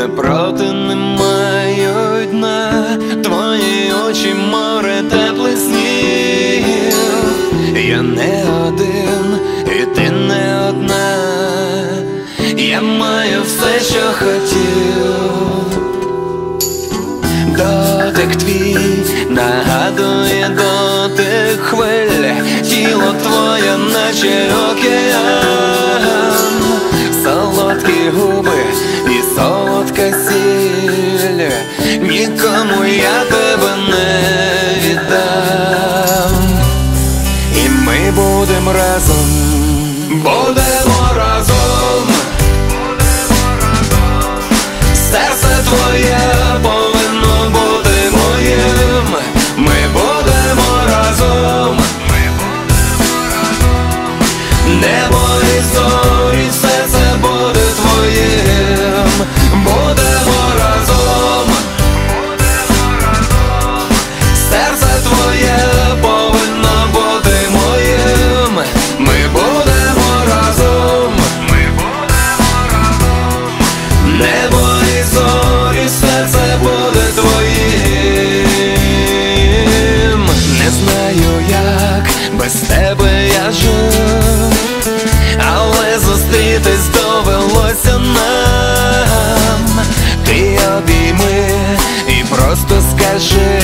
не проти не мають дна Твої очі море теплих снів Я не один, і ти не одна. Я маю все, що хотів. Дотик твій нагадує дотик хвиль, тіло твоє, наче океан, солодкі губи солодка сіль, нікому я тебе не віддам, і ми будемо разом, будемо разом, серце твоє твоє повинно бути моїм. Ми будемо разом. Небо і зорі, все це буде твоїм. Не знаю, як без тебе я жив, але зустрітись довелося нам. Ти обійми і просто скажи,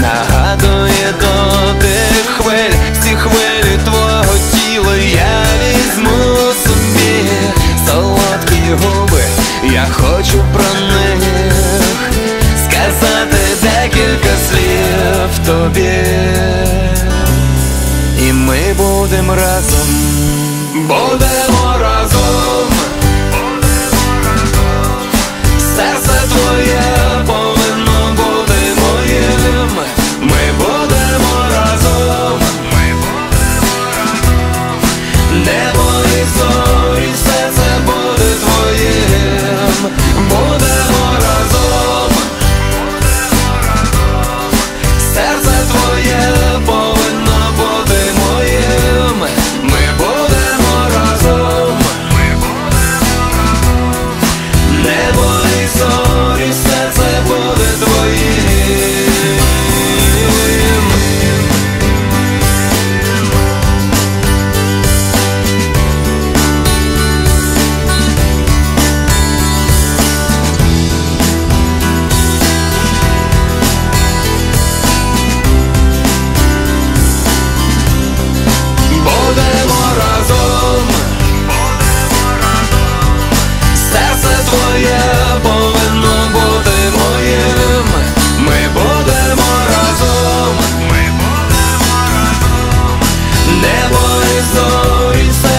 нагадує дотик хвиль, всі хвилі твого тіла. Я візьму собі солодкі губи, я хочу про них сказати декілька слів тобі, і ми будемо разом, будемо horizonte.